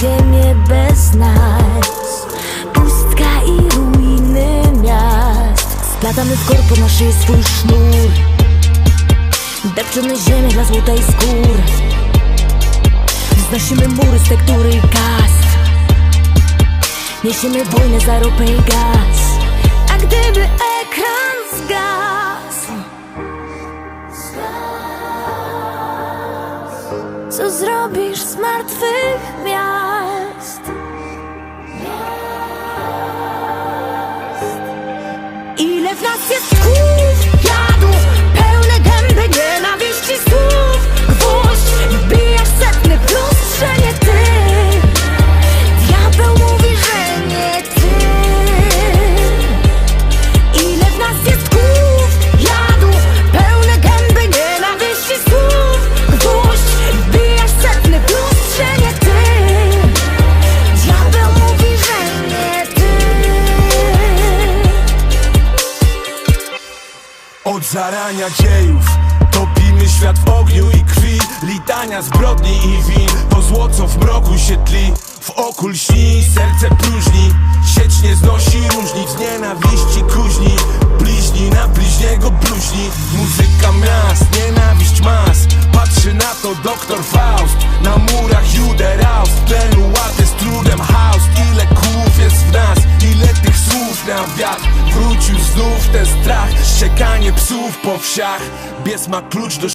ziemię bez nas. Pustka i ruiny miast. Splatamy w korpo na swój sznur. Depczemy ziemię dla złotej skór. Wznosimy mury z tektury i kast Niesiemy wojnę za ropę i gaz. A gdyby Co zrobisz z martwych miast? Ile w nas jest kłów, Od zarania dziejów. Topimy świat w ogniu i krwi Litania zbrodni i win. To zło co w mroku się tli W oku lśni, serce próżni. Sieć nie znosi różnic Nienawiści kuźni. Bliźni na bliźniego bluźni. Muzyka miast, nienawiść mas. Patrzy na to doktor Faust. Na murach Juderaust Tlenu łaty z trudem Haust. Ile kłów jest w nas Ile tych słów na wiatr Wrócił znów ten strach. Szczekanie psów po wsiach. Bies ma klucz do